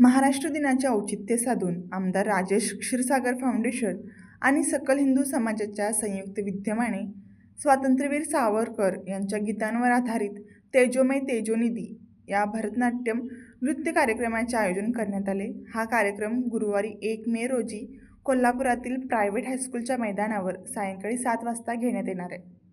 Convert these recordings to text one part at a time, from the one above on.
महाराष्ट्र दिनाचे औचित्य साधून आमदार राजेश क्षीरसागर फाउंडेशन आणि सकल हिंदू समाजाच्या संयुक्त विद्यमाने स्वातंत्र्यवीर सावरकर यांच्या गीतांवर आधारित तेजोमय तेजोनिधी या भरतनाट्यम नृत्य कार्यक्रमाचे आयोजन करण्यात आले. हा कार्यक्रम गुरुवारी एक मे रोजी कोल्हापुरातील प्रायव्हेट हायस्कूलच्या मैदानावर सायंकाळी सात वाजता घेण्यात येणार आहे.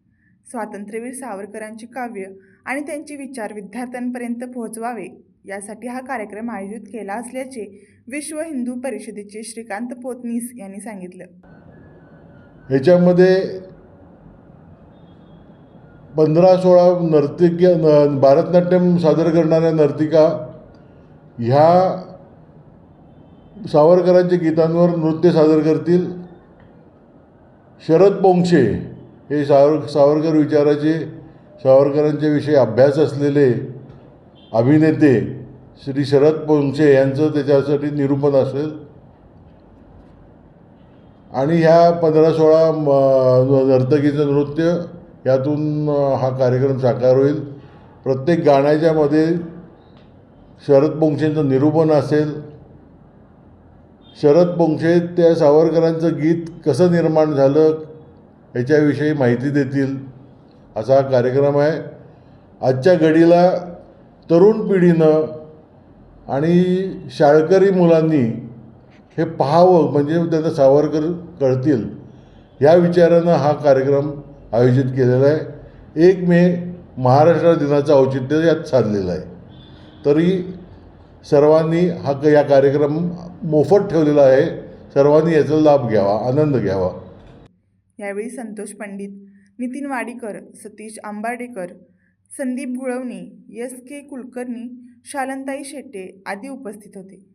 स्वातंत्र्यवीर सावरकरांची काव्य आणि त्यांचे विचार विद्यार्थ्यांपर्यंत पोहोचवावे. यासाठी हा कार्यक्रम आयोजित केला असल्याचे विश्व हिंदू परिषदेचे श्रीकांत पोतनीस यांनी सांगितलं. ह्याच्यामध्ये पंधरा सोळा नर्तिक न भारतनाट्यम सादर करणाऱ्या नर्तिका ह्या सावरकरांच्या गीतांवर नृत्य सादर करतील. शरद पोंक्षे हे सावर सावरकर विचाराचे सावरकरांच्या विषयी अभ्यास असलेले अभिनेते श्री शरद पोंक्षे यांचं त्याच्यासाठी निरूपण असेल. आणि ह्या पंधरा सोळा म- नर्तकीचं नृत्य यातून हा कार्यक्रम साकार होईल. प्रत्येक गाण्याच्यामध्ये शरद पोंक्षेंचं निरूपण असेल. शरद पोंक्षे त्या सावरकरांचं गीत कसं निर्माण झालं? याच्याविषयी माहिती देतील. असा हा कार्यक्रम आहे. आजच्या घडीला तरुण पिढीनं आणि शाळकरी मुलांनी हे पाहावं म्हणजे त्यांना सावरकर कळतील. या विचारानं हा कार्यक्रम आयोजित केलेला आहे. एक मे महाराष्ट्र दिनाचं औचित्य यात साधलेलं आहे. तरी सर्वांनी हा क- या कार्यक्रम मोफत ठेवलेला आहे. सर्वांनी याचा लाभ घ्यावा आनंद घ्यावा. यावेळी संतोष पंडित नितीन वाडीकर सतीश आंबाडेकर संदीप गुळवणी यस के कुलकर्णी शालंताई शेट्टे आदी उपस्थित होते.